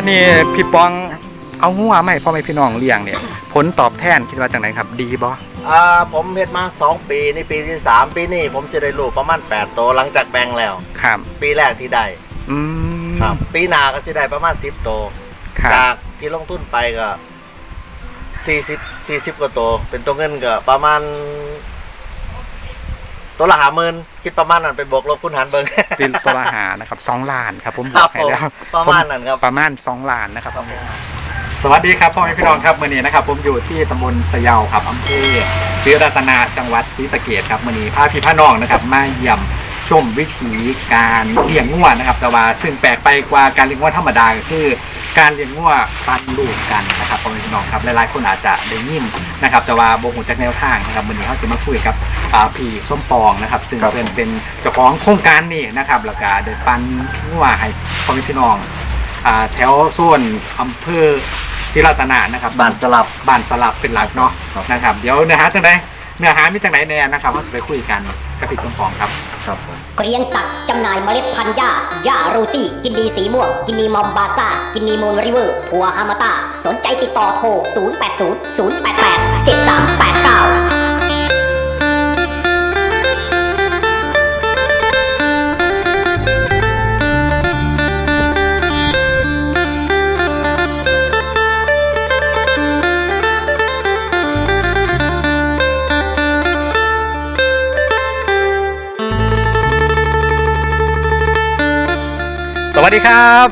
บันนี้พี่ปองเอาหัวไม่พ่อแม่พี่น้องเลี้ยงเนี่ย ผลตอบแทนคิดว่าจังไหนครับ ดีบ่อ่าผมเฮ็ดมา 2 ปีนี่ปีที่ 3 ปีนี้ผมจะได้ลูกประมาณ8โตวหลังจากแบ่งแล้ว ครับปีแรกที่ได้อืมครับ ปีหน้าก็สิได้ประมาณ 10 โตวครัจาบกที่ลงทุนไปก็40 40กว่าโตวเป็นตัวเงินก็ประมาณ ตัวละหาหมื่นคิดประมาณนั้นไปบวกลบคูณหารเบิ่งตินตัวละหานะครับสองล้านครับผมบครัอบกให้แล้วผมประมาณนั้นครับประมาณสองล้านนะครับสวัสดีครับพ่อแม่พี่น้องครับมื่อนี้นะครับผมอยู่ที่ตำบลสะเยาครับอำเภอศรีรัตนาจังหวัดศรีสะเกษครับมื่อนี้พาพี่พ่อน้องนะครับมาเยี่ยม ชมวิถีการเลี้ยงงัวนะครับ แต่ว่าซึ่งแปลกไปกว่าการเลี้ยงงัวธรรมดาก็คือ การเลี้ยงงัวปันลูกกันนะครับพ่อแม่พี่น้องครับหลายๆคนอาจจะได้ยินนะครับ แต่ว่าโบหูจากแนวทางนะครับมื่อนี้เขาจะมาคุยกับอ่าพี่ส้มปองนะครับ ซึ่งครับ เป็นเป็นเจ้าของโครงการนี้นะครับแล้วก็ได้ปันงัวให้พ่อแม่พี่น้องอ่าแถวโซนอำเภอศิรัตนานะครับ บ้านสลับ บ้านสลับเป็นหลักเนาะครับ นะครับ เดี๋ยวเนื้อหาจังได เนื้อหามีจากไหนแน่นะครับว่าจะไปคุยกันกับพี่จงฟองครับครับผมเกรียงศักดิ์จำหน่ายเมล็ดพันธุ์หญ้าหญ้าโรซี่ กินดีสีม่วง กินดีมอมบาซ่า กินดีมูนริเวอร์พัวฮามาตาสนใจติดต่อโทร 080 088 7389 วัสดีครับ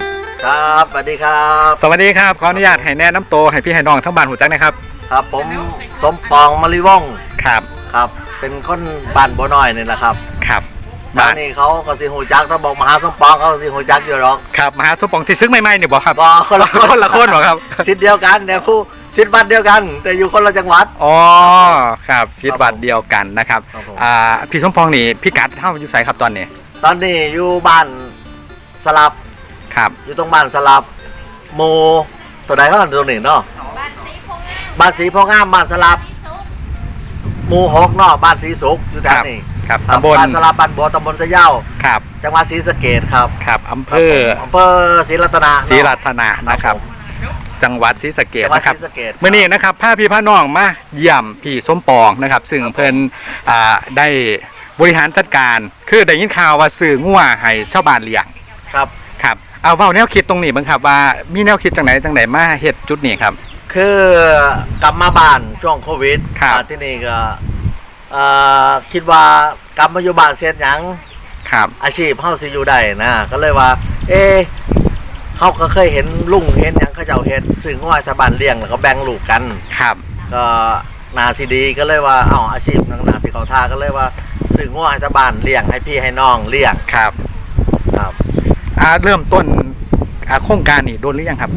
ครับสวัสดีครับ สวัสดีครับ ขออนุญาตให้แนะน้ำตัวให้พี่ให้น้องทั้งบ้านหูจักนะครับ ครับ ผมสมปองมะลิวงศ์ครับ ครับ เป็นคนบ้านบัวน้อยนี่แหละครับ ครับบ้าบ้านนนี้เขาก็สิหูจักถ้าบอกมหาสมปองเขาก็สิหูจักอยู่หรอก ครับมหาสมปองที่ซึ้งใหม่ๆเนี่ยบอกครับบอคนละคนละคนบอกครับสิทธิ์เดียวกันเนี่ยผู้สิทธิ์บ้านเดียวกัน แต่อยู่คนละจังหวัด อ๋อ ครับชีดบัตรเดียวกันนะครับครับผมอ่า พี่สมปองนี่พี่กัดเท่าอยู่ไสครับตอนนี้ ตอนนี้อยู่บ้านสลับ ครับอยู่ตรงบ้านสลับโมตัวใดเขาตัวหนึ่งเนาะบ้านสีโพงามบ้านสลับหมูหกเนาะบ้านสีสุขอยู่แถควรับนี้ครับครับตำบลบ้านสลับบ้านบัวตำบลสะเหย้าครับ จังหวัดศรีสะเกดครับครับอำเภครับอผมอำเภอศรีรัตนาศรีรัตนานะครับผมจังหวัดศรีสะเกษจังหวัดนะครับศรีสะเกษเมื่อนี้นะครับพาพี่พาน้องมาเยี่ยมพี่สมปองนะครับ ซึ่งเพิ่นอ่าได้บริหารจัดการ คือได้ยินข่าวว่าซื้องัวให้ชาวบ้านเลี้ยงครับครับ เอาเว้าแนวคิดตรงนี้บ้างครับว่า มีแนวคิดจังไหนจังไหนมาเฮ็ดจุดนี้ครับ คือกลับมาบ้านช่วงโควิดครับ อ่าที่นี่ก็เอ่อคิดว่ากลับมาอยู่บ้านเสียหยังครับ อาชีพเฮาสิอยู่ได้นะก็เลยว่า เอ๊ะเฮาก็เคยเห็นลุงเห็นหยังเขาเจ้าเฮ็ดซึ่งว่าชาวบ้านเลี้ยงแล้วก็แบ่งลูกกัน ครับ ก็นาสิดีก็เลยว่าเอ้าอาชีพนังนาสิเขาท่าก็เลยว่าซื้องัวให้ชาวบ้านเลี้ยงให้พี่ให้น้องเลี้ยงครับ ครับอ่าเริ่มต้นอ่าโครงการนี่โดนหรือยังครับ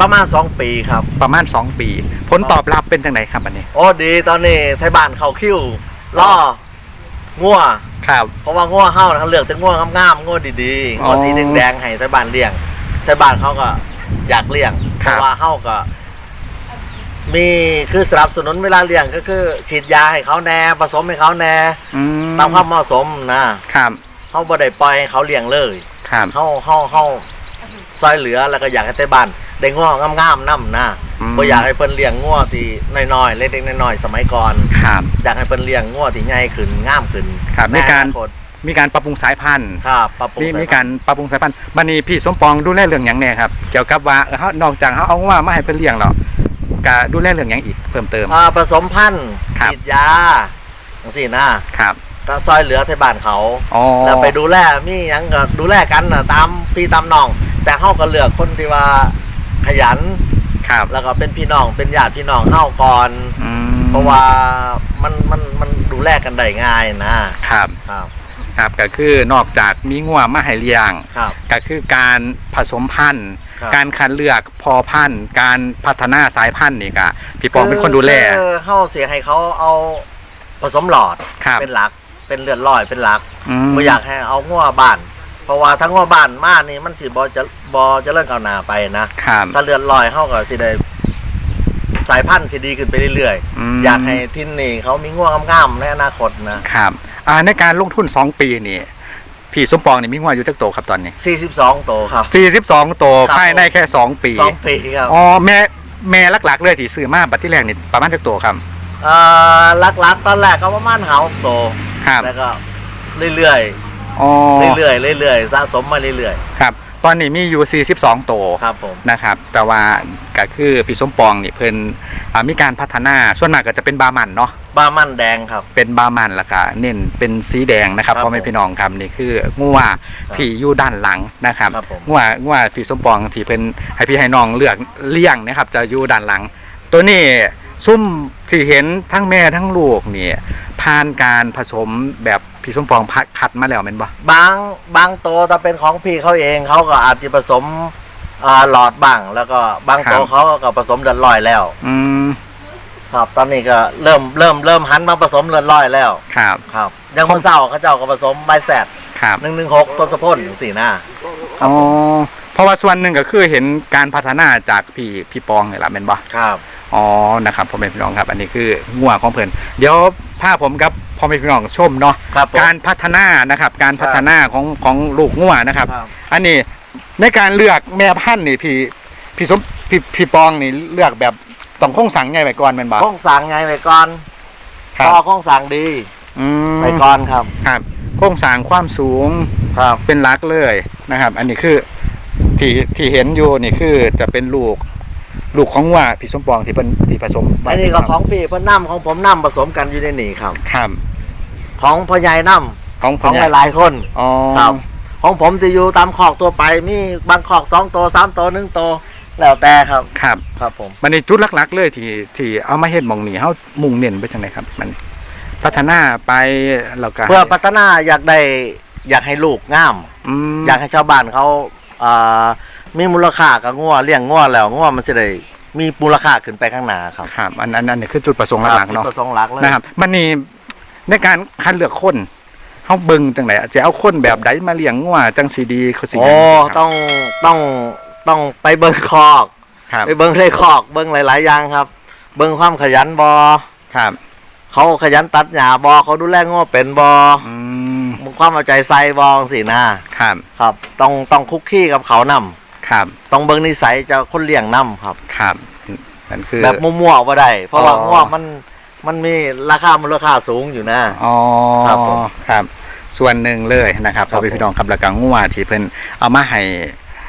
ประมาณ 2 ปีครับประมาณ 2 ปี ผลตอบรับเป็นจังไหนครับอันนี้โอ้ดีตอนนี้ไทยบ้านเขาคิ้วล่องัวครับเพราะว่างัวเฮานะเขาเลือกแต่งัวงามๆงัวดีๆอ๋องัวสีแดงๆให้ไทยบ้านเลี้ยงไทยบ้านเขาก็อยากเลี้ยงเพครับราะว่าเฮาก็มีคือสนับสนุนเวลาเลี้ยงก็คือฉีดยาให้เขาแน่ผสมให้เขาแน่อืมตามความเหมาะสมนะครับเฮาบ่ได้ปล่อยให้เขาเลี้ยงเลย ครับเฮาเฮาเฮาซอยเหลือแล้วก็อยากให้ไทยบ้านได้งัวงามๆนํนะมบ่อยากให้เพิ่นเลี้ยงงัวที่น้อยๆเล็กๆน้อยๆสมัยก่อนครับอยากให้เพิ่นเลี้ยงงัวที่ใหญ่ขึ้นงามขึ้นครับในการอนาคตมีการปรับปรุงสายพันธุ์ครับปรับปรุงมีสยมีพันธุ์การปรับปรุงสายพันธุ์บันนี้พี่สมปองดูแลเรื่องหยังแน่ครับ เกี่ยวกับว่าเออเขานอกจากเขาเอาว่ามาให้เพิ่นเลี้ยงแล้วก็ดูแลเรื่องหยังอีกเพิ่มเติมอ่าผสมพันธุ์ครับฉีดยาจังซี่นะครับ ก็ซอยเหลือที่บ้านเขาอ๋อแล้วไปดูแลมีหยังก็ดูแลกันน่ะตามพี่ตามน้อง แต่เฮาก็เลือกคนที่ว่าขยัน ครับแล้วก็เป็นพี่น้องเป็นญาติพี่น้องเฮาก่อน อืมเพราะว่ามันมันมันดูแลกันได้ง่ายนะครับครับครับก็คือนอกจากมีงัวมาให้เลี้ยง ครับ ก็คือการผสมพันธุ์ ครับ การคัดเลือกพอพันธุ์ การพัฒนาสายพันธุ์นี่ก็พี่ปองเป็นคนดูแล คือเฮาเสียให้เขาเอาผสมหลอดครับ เป็นหลัก เป็นเลือดลอยเป็นหลักอืมบ่อยากให้เอางัวบ้าน เพราะว่าทั้งงัวบ้านมานี่มันสิบ่จะบ่เจะเริ่มก้าวหน้าไปนะครับ ถ้าเลือดลอยเฮาก็สิได้สายพันธุ์สิดีขึ้นไปเรื่อยมๆอยากให้ทินนี่เขามีงัวงามๆในอนาคตนะครับอ่าในการลงทุน 2 ปีนี่พี่สมปองนี่มีงัวอยู่จักโตครับตอนนี้ 42โตครับ 42 โตครับ ภายในแค่ 2 ปี สองปีครับ อ๋อแม่แม่หลักๆเลยที่ซื้อมาบัดที่แรกนี่ประมาณจักโตครับ เอ่อลักๆตอนแรกก็ประมาณหาโต ครับ แล้วก็เรื่อยอ๋อๆเรื่อยๆเรื่อยๆสะสมมาเรื่อยครับ ตอนนี้มีอยู่ 42โตๆครับผม นะครับ แต่ว่าก็คือพี่สมปองนี่เพิ่นอ่ามีการพัฒนา ส่วนมากก็จะเป็นบามันเนาะบามันแดงครับ เป็นบามันแล้วก็เน้นเป็นสีแดงนะครับครับพ่อแม่พี่น้องครับนี่คืองัวที่อยู่ด้านหลังนะครับครับผมงัวงัวพี่สมปองที่เป็นให้พี่ให้น้องเลือกเลี้ยงนะครับ จะอยู่ด้านหลัง ตัวนี้ซุ่มที่เห็นทั้งแม่ทั้งลูกนี่ ผ่านการผสมแบบพี่สมปองพัดคัดมาแล้วแม่นบ่บางบางโตถ้าเป็นของพี่เขาเองเขาก็อาจจะผสมอ่าหลอดบ้าง แล้วก็บางโตเขาก็ผสมเดือนลอยแล้ว อืมครับตอนนี้ก็เริ่มเริ่มเริ่มหันมาผสมเรือนร้อยแล้ว ครับ ครับยังเมื่อเช้าเขาเจ้าก็ผสมใบแซดครับหนึ่งหนึ่งหกต้นสะพนสี่หน้าอ๋อเพราะว่าส่วนหนึ่งก็คือเห็นการพัฒนาจากพี่พี่ปองนี่แหละแม่นบ่ครับ อ๋อนะครับพ่อแม่พี่น้องครับ อันนี้คืองัวของเพิ่นเดี๋ยวพาผมกับพ่อแม่พี่น้องชมเนาะครับผม การพัฒนานะครับ การพัฒนาของของลูกงัวนะครับ ครับ อันนี้ในการเลือกแม่พันธุ์นี่พี่พี่สมพี่พี่ปองนี่เลือกแบบต้องคงสั่งไงไปก่อนแม่นบ่ข้องสั่งไงไปก่อนครัพบอข้องสั่งดีอืมไปก่อนครับ ครับโครงสร้างความสูง ครับเป็นหลักเลยนะครับ อันนี้คือที่ที่เห็นอยู่นี่คือจะเป็นลูก ลูกของงัวพี่สมปองที่เป็นที่ผสมไว้อันนี้ก็ของพี่เพิ่นน้ำของผมน้ำผสมกันอยู่ในนี่ครับ ครับของพ่อใหญ่น้ของำขพ่อองใหญ่หลายๆคนอ๋อครับ ของผมจะอยู่ตามขอกตัวไปมีบางขอกสองตัวสามตัวหนึ่งตัวแล้วแต่ครับ ครับครับผม มันในจุดหลักๆเลยที่ที่เอามาเฮ็ดหมองนี่เฮามุ่งเน้นไปจังไดครับ มัน พัฒนาไปแล้วก็เพื่อพัฒนาอยากได้อยากให้ลูกงามอืมอยากให้ชาวบ้านเขาอ่า มีมูลค่ากับงัวเลี้ยงงัวแล้วงัวมันจะได้มีมูลค่าขึ้นไปข้างหน้าครับครับอันอันอันนี้คือจุดประสงค์หลักๆเนาะจุดประสงค์หลักเลยนะครับมันนี่ในการคัดเลือกคนเฮาเบิ่งจังไดจะเอาคนแบบใดมาเลี้ยงงัวจังสิดีเขาสิโอ้ครับต้องต้องต้องไปเบิ่งคอกครับไปเบิ่งเลยคอกเบิ่งหลาย ๆ อย่างครับ เบิ่งความขยันบอครับเขาขยันตัดหญ้าบอเขาดูแลงัวเป็นบออืมความเอาใจใส่บอสินะครับ ครับ ต้องต้องคุกคีกับเขานำ ครับต้องเบิ่งนิสัยเจะคนเลี้ยงนำครับครับนั่นคือ แบบมั่วๆบ่ได้ เพราะว่าอ๋องัวมันมันมีราคามูลค่าสูงอยู่นะ อ๋อครับผมครับ ส่วนหนึ่งเลยนะครับครัพ่อบแม่พี่น้องครับแล้วก็งัวที่เพิ่นเอามาให้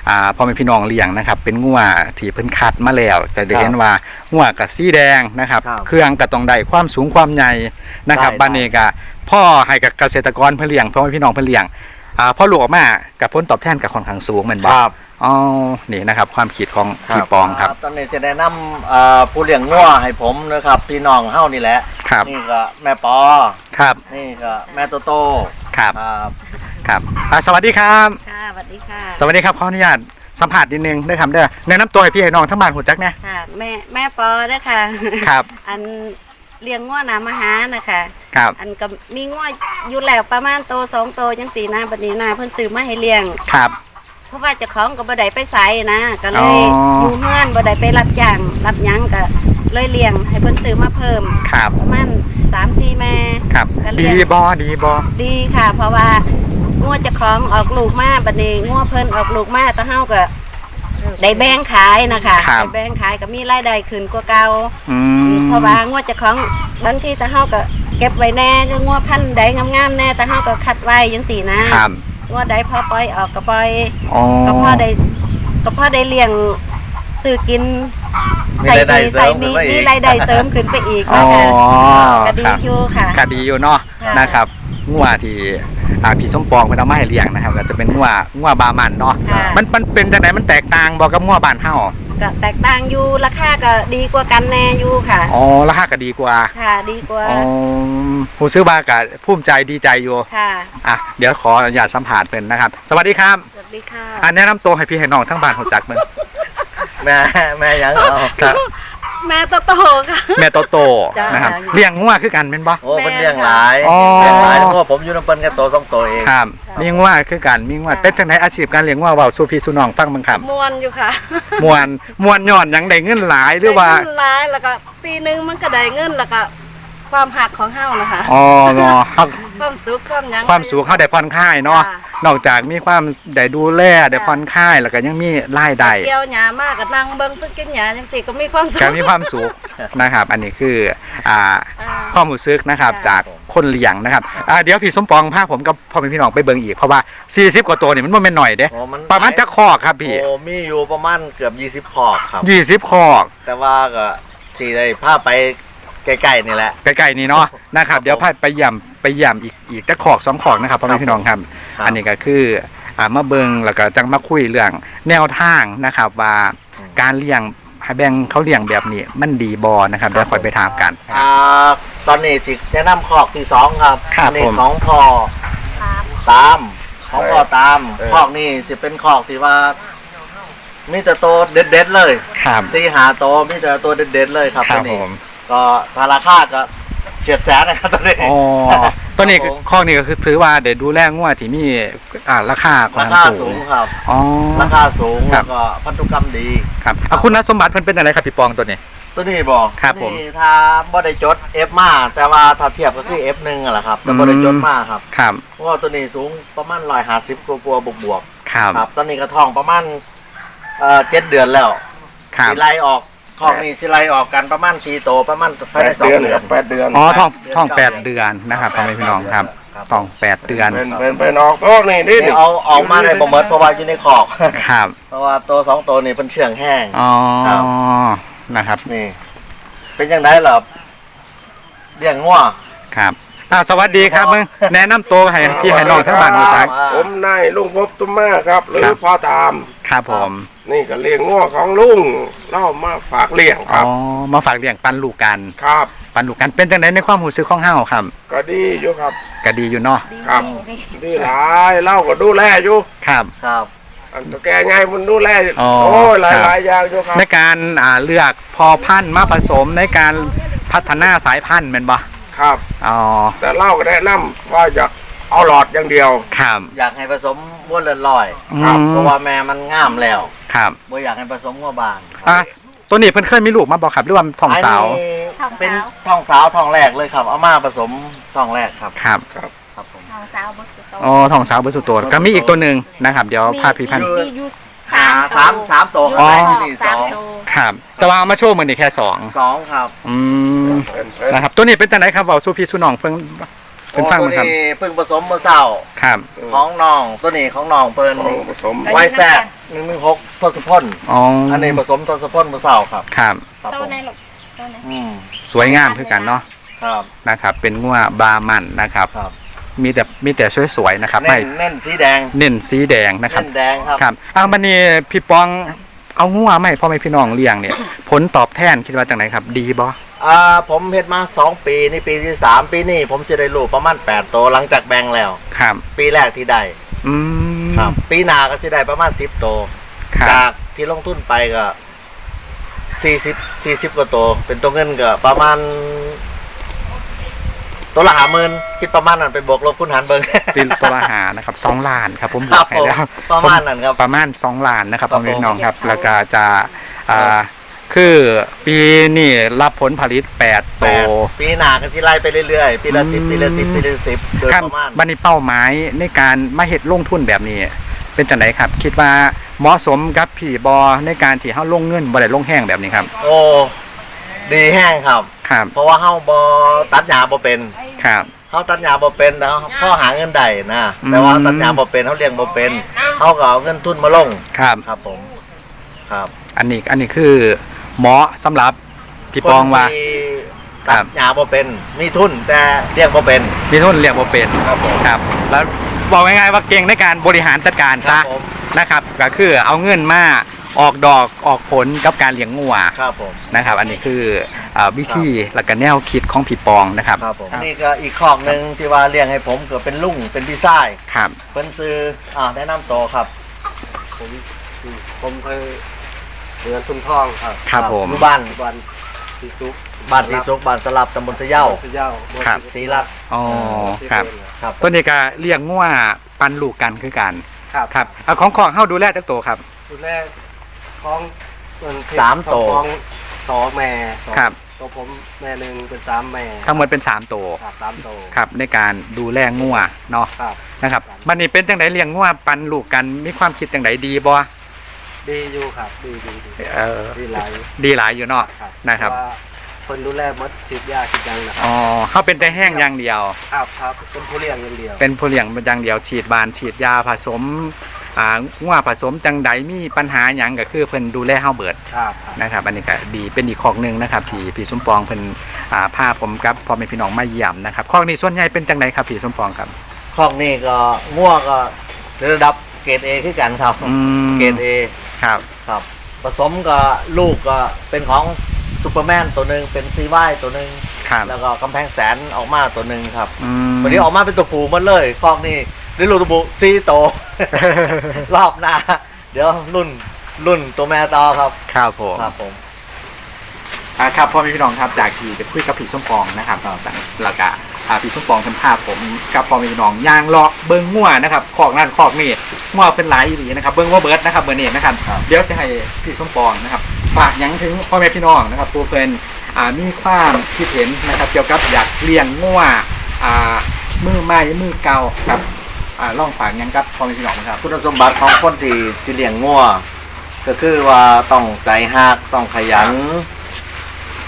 อ่าพ่อแม่พี่น้องเลี้ยงนะครับ เป็นงัวที่เพิ่นคัดมาแล้ว จะได้เห็นว่างัวกับสีแดงนะครับ ครับเครื่องก็ต้องได้ความสูงความใหญ่นะครับได้บ้านนี้ก็พ่อให้กับเกษตรกรเพิ่นเลี้ยงพ่อแม่พี่น้องเพิ่นเลี้ยงอ่าพอลูกออกมากับผลตอบแทนกับค่อนข้างสูงเหมือนบ่ อ๋อนี่นะครับ ความคิดของพี่ปองครับ ตอนนี้จะแนะนำเอ่อผู้เลี้ยงงัวให้ผมนะครับ พี่น้องเฮานี่แหละครับ นี่ก็แม่ปอครับ นี่ก็แม่โตโตครับ ครับครับอ่าสวัสดีครับ ค่ะสวัสดีค่ะ สวัสดีครับขออนุญาตสัมผัสนิดนึงได้ครับเด้อแนะนำตัวให้พี่ให้น้องทั้งบ้านหัวจักเนี่ยค่ะ แม่แม่ปอเด้อค่ะ ครับ อันเลี้ยงง้อน้ำมาหานะคะ ครับ อันก็มีง้ออยู่แล้วประมาณโตสองโตจังสีนะบัดนี้นะเพิ่นซื้อมาให้เลี้ยง ครับ เพราะว่าเจ้าของก็บ่ได้ไปไสนะก็เลอ๋ยออยู่เฮือนบ่ได้ไปรับจ้างรับหยังก็เลยเลี้ยงให้เพิ่นซื้อมาเพิ่มครับประมาณ3-4แม่ ครับก็เลี้ดียง บอดีบอดีค่ะ เพราะว่างัวเจ้าของออกลูกมาบัดนี้งัวเพิ่นออกลูกมาแตะเฮาก็ได้แบ่งขายนะคะได้แบ่งขายก็มีรายได้ขึ้นกว่าเก่าอืมเพราะว่างวดเจะของบางทีตาเฮาก็เก็บไว้แน่ก็งวดพันธุ์ใดงามๆแน่ตาเฮาก็คัดไว้จังซี่นะครับ งวดใดพอปล่อยออกก็ปล่อยอ๋อก็พอได้ก็พอได้เลี้ยงซื้อกินมีรายได้เสริใส่มขึ้มีนมาอีมีก รายได้เสริมขึ้นไปอีกอ๋อนะคะก็ดีครับ อยู่ค่ะ ก็ดีอยู่เนาะค่ะ นะครับงัวที่อ่าพี่สมปองเป็นเอามาให้เลี้ยงนะครับก็จะเป็นงัวงัวบามันเนาะค่ะ มันมันเป็นจังไหนมันแตกต่างบอกกับงัวบ้านเฮา ก็แตกต่างอยู่ราคาก็ดีกว่ากันแน่อยู่ค่ะ อ๋อราคาก็ดีกว่าค่ะ ดีกว่า อ๋อผู้ซื้อบาก็ภูมิใจดีใจอยู่ค่ะ อะเดี๋ยวขออนุญาตสัมผัสเป็นนะครับ สวัสดีครับสวัสดีค่ะอันแนะนำตัวให้พี่ให้น้องทั้งบ้านหัวจักมึงแม่แม่ยังเอาครับ แม่โตโตค่ะ แม่โตโตจ้านนะครับเลี้ยงงัวคือกันเป็นบ่ โอ้เป็นเลี้ยงหลายอ๋อเลี้ยงหลายงัวผมอยู่น้ำเปิ้นแค่ตัวสองตัวเอง ครับมีงัวคือกันมีงัวค่ะเป็นจังไดอาชีพการเลี้ยงงัวเว้าสู่พี่สู่น้องฟังมึงครับ มวนอยู่ค่ะมวนมวนย้อนหยังได้เงินหลายหรือว่า ได้เงินหลายแล้วก็ปีหนึงมันก็ได้เงินแล้วก็พ ความหักของเฮานะคะอ๋อเนาะครับความสุขความหยัง ความสูงเขาได้ผ่อนคลายเนาะ จ้ะนอกจากมีความได้ดูแลได้ผ่อนคลายแล้วก็ยังมีรายได้ เกี่ยวหญ้ามากก็นั่งเบิ่งเพิ่นกินหญ้าจังซี่ก็มีความสุข การมีความสุขนะครับ อันนี้คืออ่าอ่าความรู้สึกนะครับจ้ะ จากคนเลี้ยงนะครับอ่าเดี๋ยวพี่สมปองพาผมกับพ่อแม่พี่น้องไปเบิ่งอีกเพราะว่า 40 กว่าตัวนี่มันบ่แม่นหน่อยเด้โอ้มันประมาณจักคอกครับพี่ โอ้มีอยู่ประมาณเกือบ 20ขอกครับ 20คอก แต่ว่าก็สีได้พาไป ใกล้ๆนี่แหละ ใกล้ๆนี่เนาะนะครับ เดี๋ยวพาไปย่ำไปย่ำอีกอีกจักคอกสองคอกนะครับพ่อแม่พี่น้องครับ ครับ อันนี้ก็คืออ่ามาเบิงแล้วก็จังมาคุยเรื่องแนวทางนะครับว่าอืมการเลี้ยงให้แบ่งเขาเลี้ยงแบบนี้มันดีบอนะครับเดี๋ยวค่อยไปถามกัน อ่าตอนนี้สิแนะนำขอกที่สองครับครับอันี้ผม ของพ่อตามของพ่อตามขอกนี่สิเป็นขอกที่ว่า มีแต่โตวเด็ดๆเลยครับ สีหาโตวมีแต่ตัวเด็ดๆเลยครับครัตัวบนี้ผม ก็ถ้าราคาก็เฉียดแสนนะครับตัวนี้อ๋อตัวนี้ครับผมข้อนี้ก็คือถือว่าเดี๋ยวดูแลงวดที่มีอ่าราคาค่อนราข้างคาสูสูงงครับ อ๋อ ราคาสูงครัแล้บ วก็พันธุกรรมดี ครับอะคุณสมบัติเพิ่นเป็นอะไรครับพี่ปองตัวนี้ ตัวนี้บอกครับผมนี่ถ้าบ่ได้จด F มาแต่ว่าถ้าเทียบก็คือ F หนึ่งอะแหละครับแต่บ่ได้จดมาครับครับเพราะว่าตัวนี้สูงประมาณ150กว่าๆบวกครับๆครับ ตอนนี้ก็ท้องประมาณเอ่อเจ็ดเดือนแล้วครับสิไล่ออก ของนี่สิไล่ออกกันประมาณ4โตวประมาณภายในสองเดือนแปดเดือนอ๋อท้องท้องแปดเดือนนะครับพ่อแม่พี่น้องครับท้องแปดเดือนเป็นเป็นเป็นออกโต๊ะนี่นี่นี่เอาออกมาได้บ่หมดเพราะว่าอยู่ในคอก ครับเพราะว่าตัวสองตัวนี่เป็นเชื่องแห้ง อ๋อครับ นะครับนี่ เป็นยังไงล่ะเลี้ยงงัวครับอ่าสวัสดีครับมึงแนะนำตัวให้พี่ให้น้องทั้งบ้านรู้จัก ผมนายลุงพบตุ้มมาครับ หรือครับ พ่อตาม ครับผมนี่ก็เลี้ยงง้อของลุงเล่ามาฝากเลี้ยงคอ๋อรับ มาฝากเลี้ยงปันลูกกัน ครับ ปันลูกกันเป็นจังไดในความรู้สึกของเฮาครับก็ดีอยู่ครับ ก็ดีอยู่เนาะครับ ดีหลายเล่าก็ดูแลอยู่ครับ ครับ อันตัวแกไงมันดูแลอ๋อโอ้ยหลายครับ หลายอย่างอยู่ครับในการอ่าเลือกพอพันธุ์มาผสมในการพัฒนาสายพันธุ์แม่นบ่ครับ อ๋อแต่เล่าก็แนะนำว่าอยากเอาหลอดอย่างเดียว ครับอยากให้ผสม วัวเลือดลอยครับอืม เพราะว่าแม่มันงามแล้วครับบ่อยากให้ผสมวัวบานอะตัวนี้เพิ่นเคยมีลูกมาบ่ครับหรือว่าท้องสาวนนี้เป็นท้องสาวท้องแรกเลยครับเอามาผสมท้องแรกครับครับครับผมน้องสาวบ่สุดโตอ๋อท้องสาวเบอร์สุดตัวก็มีอีกตัวหนึ่งนะครับเดี๋ยวพาพี่พันธุ์ มีอยู่อ่าสามสามตัวอ๋อข้างในที่นี่สองครับ แต่ว่าเอามาโชว์มือนี่แค่สองสองครับ อืมเป็นเป็นนะครับ ตัวนี้เป็นจังไดครับเว้าสู้พี่สู้น้องเพิ่ง เพิ่งฟังโอ้มั้ตัวครับนี้เพิ่งผสมเมื่อเช้าครับของน้องตัวนี้ของน้องเพิ่นของผสม ไวแซดหนึ่งหนึ่งหกทศพลอ๋ออัอันนี้ผสมทศพลเมื่อเช้าครับครับ ครับผมอืมสวยงามคือกันเนาะครับนะครับ เป็นงัวบามันนะครับ ครับมีแต่มีแต่สวยๆนะครับเน้ไม่นเน้นสีแดงเน้นสีแดงนะครับ เน้นแดงครับ ครับอ้าวมันนี่พี่ปองเอางัวไหมาให้พ่อแม่พี่น้องเลี้ยงเนี่ย ผลตอบแทนคิดว่าจังไหนครับ ดีบ่ อ่าผมเฮ็ดมาสองปีนี่ปีที่สามปีนี้ผมจะได้ลูกประมาณแปดตัวหลังจากแบ่งแล้ว ครับ ปีแรกที่ได้อืมครับ ปีหน้าก็สิได้ประมาณสิบตัวครัจาบกที่ลงทุนไปก็สี่สิบสี่สิบกว่าตัวเป็นตัวเงินก็ประมาณ ตัวละหาหมื่นคิดประมาณนั้นไปบวกลบคูณหารเบิ่งตีตัวละหานะครับสองล้านครับผมบครัอบกให้แล้วผมประมาณนั้นครับ ประมาณสองล้านนะครับครัพ่อบแม่พี่น้องครับผมแล้วก็จะอ่า คือปีนี้รับผลผลิตแปดแปโตดปีหน้าก็สิไล่ไปเรื่อยๆ ปีละสิบอืมปีละสิบปีละสิบโดยครับประมาณบันนี้เป้าหมายในการมาเฮ็ดลงทุนแบบนี้ เป็นจังไดครับ คิดว่าเหมาะสมกับผีบอในการที่เฮาลงเงินบ่ได้ลงแห้งแบบนี้ครับโอ้ดีแห้งครับ ครับเพราะว่าเฮาบ่ตัดหญ้าบ่เป็นครับ เฮาตัดหญ้าบ่เป็นแล้วพ่อหาเงินได้นะอืม แต่ว่าตัดหญ้าบ่เป็นเฮาเลี้ยงบ่เป็นเฮาก็เอาเงินทุนมาลงครับ ครับผม ครับ อันนี้อันนี้คือ เหมาะสำหรับพี่ปองว่า คนที่ครัตับ ดหญ้าบ่เป็น มีทุนแต่เลี้ยงบ่เป็นมีทุนเรียกบ่เป็นครับผมครับ แล้วบอกง่ายๆว่าเก่งในการบริหารจัดการครัซะบผมนะครับ ก็คือเอาเงินมาออกดอกออกผลกับการเลี้ยงงัวครับผมนะครับ อันนี้คืออ่าวิธีและก็แนวคิดของพี่ปองนะครับ ครับผมนี่ก็อีกข้อหนึงที่ว่าเลี้ยงให้ผมก็เป็นลุงเป็นพี่ชายครับ เพิ่นซื้ออ่าแนะนำตัวครับผมผมเคย เรียนทุ่มทองครับครับผม อยู่บ้านวันสีซุกบ้านสีสุกบ้านสลับตำบลสะเหย้าสีเย้าครับ ศรีรัตน์อ๋อครับ ครับตัวนี้ก็เลี้ยงงัวปันลูกกันคือกันครับครับเอาของของเฮาดูแลจักโตวครับคุณแรกของเงินเพชรสามโต ของสองแม่สองครับ ตัวผมแม่หนึ่งเป็นสามแม่ทั้งหมดเป็นสามตัวครับสามตัวครับในการดูแลงัวเนาะครับ นะครับ มันนี่เป็นจังไดเลี้ยงงัวปันลูกกันมีความคิดจังไดดีบ่ ดีอยู่ครับ ดีดีดีเออดีหลายดีหลายอยู่เนาะครับนะครับว่าคนดูแลมดฉีดยาฉีดยังนะครัอ๋อเขาเป็นแต่แห้งอย่างเดียว ครับครับเป็นผู้เลี้ยงอย่างเดียวเป็นผู้เลี้ยงเป็นอย่างเดียวฉีดบานฉีดยาผสมอ่างัวผสมจังใดมีปัญหาหยังก็คือเพิ่นดูแลเฮาเบิด ครับครับ นะครับอันนี้ก็ดีเป็นอีกข้อหนึงนะครับที่พี่สมปองเพิ่นอ่าพาผมกับพ่อแม่พี่น้องมาเยี่ยมนะครับข้อนี้ส่วนใหญ่เป็นจังไดครับพี่สมปองครับคอกนี่ก็ง่วก็ระดับเกรดเอคือกันครับ อืมเกรดเอ ครับ ครับ ผสมกับลูกก็เป็นของซูเปอร์แมนตัวหนึ่งเป็นซีวายตัวหนึ่งครับ แล้วก็กำแพงแสนออกมาตัวหนึ่งครับอืมวันนี้ออกมาเป็นตัวผูหมันเลยคอกนี่ได้ลูกตัวผูซีโต รอบหน้า เดี๋ยวรุ่นรุ่นตัวแม่ต่อครับ ครับผม ครับผม อ่าครับพ่อแม่พี่น้องครับจากที่จะคุยกับพี่สมปองนะครับแล้วก็ อ่าพี่สมปองเพิ่นพาผมกับพ่อแม่พี่น้องย่างเลาะเบิ่งงัวนะครับคอกนั่นคอกนี่งัวเป็นหลายอีหลีนะครับเบิ่งว่าเบิร์ดนะครับเบอร์นี้นะครับครับเดี๋ยวจะให้พี่สมปองนะครับฝากหยังถึงพ่อแม่พี่น้องนะครับตัวเพิ่นอ่ามีความคิดเห็นนะครับ เกี่ยวกับอยากเลี้ยงงัวอ่ามือใหม่มือเก่าครับอ่าลองฝากหยังกับพ่อแม่พี่น้องนะครับคุณสมบัติของคนที่ที่เลี้ยงงัวก็คือว่าต้องใจหักต้องขยัน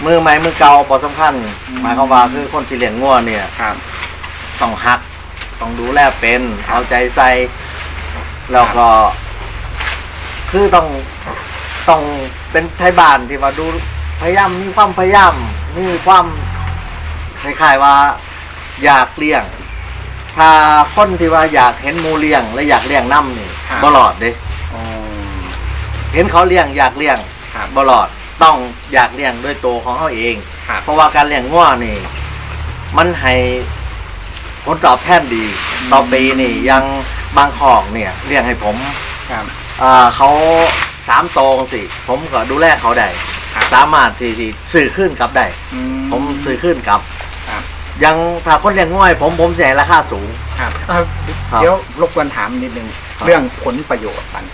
มือไม้มือเก่าพอสำคัญอืมหมายความว่าคือคนที่เลี้ยงงัวเนี่ยครับ ต้องหักต้องดูแลเป็นเอาใจใส่แล้วก็ คือต้องต้องเป็นไทยบ้านที่ว่าดูพยายามมีความพยายามมีความคล้ายๆว่า อยากเลี้ยง ถ้าคนที่ว่าอยากเห็นหมูเลี้ยง และอยากเลี้ยงน้ำนี่ครับบ่หลอดเด้อ๋อ เห็นเขาเลี้ยงอยากเลี้ยงครับบ่หลอด ต้องอยากเลี้ยงด้วยตัวของเขาเอง ครับ เพราะว่าการเลี้ยงง่วนี่ มันให้ผลตอบแทนดี ต่อปีนี่ยังบางของเนี่ยเลี้ยงให้ผมครับ อ่าเขาสามโตงสิ ผมก็ดูแลเขาได้ครับ สามารถที่ที่ซื้อขึ้นกลับได้ อื ผมซื้อขึ้นกลับ ครับ ยังถ้าคนเลี้ยงง่วยผมผมเสียราคาสูง ครับเอ่อครับเดี๋ยวรบกวนถามนิดนึง ครับ เรื่องผลประโยชน์ปัน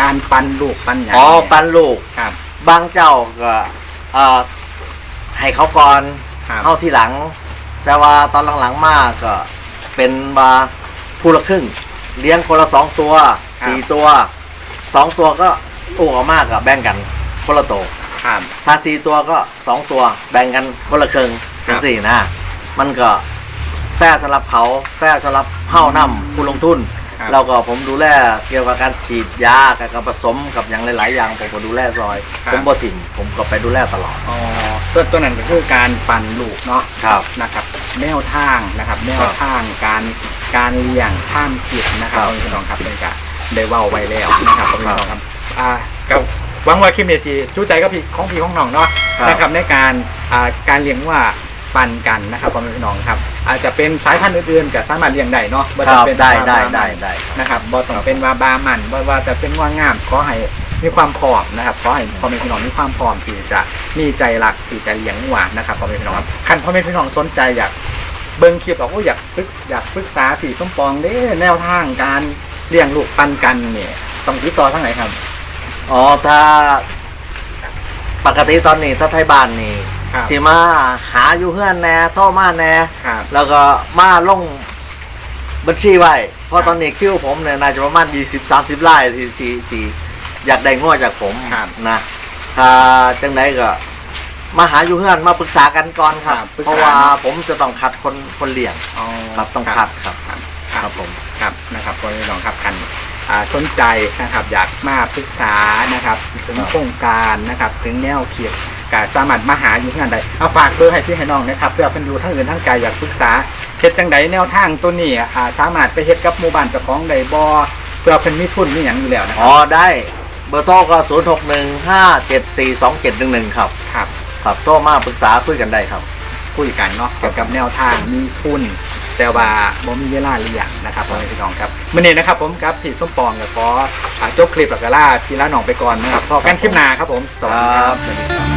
การปันลูกปันหยังอ๋อเนี่ยปันลูก ครับ บางเจ้าก็เอ่อให้เขาก่อนครับเข้าที่หลัง แต่ว่าตอนหลังๆมากก็เป็นมาผู้ละครึ่ง เลี้ยงคนละสองตัวสี่ตัวสองตัวก็อู้ออกมากก็แบ่งกันคนละตัวครับถ้าสี่ตัวก็สองตัวแบ่งกันคนละครึ่งครัจับงสี่นะ มันก็แฟร์สำหรับเขาแฟร์สำหรับเฮ้านํผู้ลงทุน ครับ แล้วก็ผมดูแลเกี่ยวกับการฉีดยากับการผสมกับอย่างหลาย ๆ อย่างผมก็ดูแลซอย ครับ ผมบ่ถิ่มผมก็ไปดูแลตลอดอ๋อตัวตัวนั้นก็คือการปันลูกเนาะครับ นะครับแนวทางนะครับแนวทางการการเลี้ยงท่ามคิดนะครับครับพี่น้องครับเป็นกะได้เว้าไว้แล้วนะครับพี่น้องครับอ่ากับหวังว่าคลิปนี้สิจู้ใจกับพี่ของพี่ของน้องเนาะครับ นะครับในการอ่าการเลี้ยงว่าปันกันนะครับพ่อแม่พี่น้องครับ อาจจะเป็นสายพันธุ์อื่นๆก็สามารถเลี้ยงได้เนาะบ่คต้อรังบเป็นได้ว่าได้บาได้มันได้ นะครับบ่ต้องเป็นว่าบามันบ่ว่าจะเป็นว่างามขอให้มีความพร้อมนะครับขอให้พ่อแม่พี่น้องมีความพร้อมที่จะมีใจรักที่จะเลี้ยงวัวนะครับพ่อแม่พี่น้องครับคันพ่อแม่พี่น้องสนใจอยากเบิ่งคลิปบอกว่าอยากซึกอยากปรึกษาพี่สมปองเด้แนวทางการเลี้ยงลูกปันกันเนี่ยต้องติดต่อทางไหนครับ อ๋อถ้าปกติตอนนี้ถ้าไทยบ้านนี่ ครับสิมาหาอยู่เฮือนแหน่โทรมาแหน่ครับแล้วก็มาลงบัญชีไว้เพราะตอนนี้คิวผมเนี่ยน่าจะประมาณ20 30ไร่ที่ที่ที่อยากได้งวดจากผมครับนะถ้าจังไดก็ มาหาอยู่เฮือนมาปรึกษากันก่อนครับ ครับปรึกษา เพราะว่าผมจะต้องคัดคนคนเลี้ยงอ๋อครับต้องคัดครับครับครับผม ครับนะครับพ่อแม่พี่น้องครับกันอ่าสนใจนะครับอยากมาปรึกษานะครับถึงครับโครงการนะครับถึงแนวเขียน ก็สามารถมาหาอยู่ที่งานใดเอาฝากเบอร์ให้พี่ให้น้องนะครับเพื่อเป็นดูทั้งอื่นทั้งไกลอยากปรึกษาเฮ็ดจังใดแนวทางตัวนี้อ่าสามารถไปเฮ็ดกับหมู่บ้านเจ้าของใดบ่เพื่อเพิ่นมีทุนมีหยังอยู่แล้วนะคอ๋รัอบได้เบอร์โทรก็ 0 6 1 5 7 4 2 7 1 1 ครับ ครับ ครับโทรมาปรึกษาคุยกันได้ครับ คุยกันเนาะเกี่ยวกับแนวทางมีทุน แต่ว่าบ่มีเวลาเรียงนะครับพ่อแม่พี่น้องครับมื้อนี้นะครับผมครับพี่ส้มปองก็ขออ่าจบคลิปแล้วก็ลาพี่ละน้องไปก่อนนะครับพอกันคลิปหน้าครับผมสวัสดีครับ สวัสดีครับ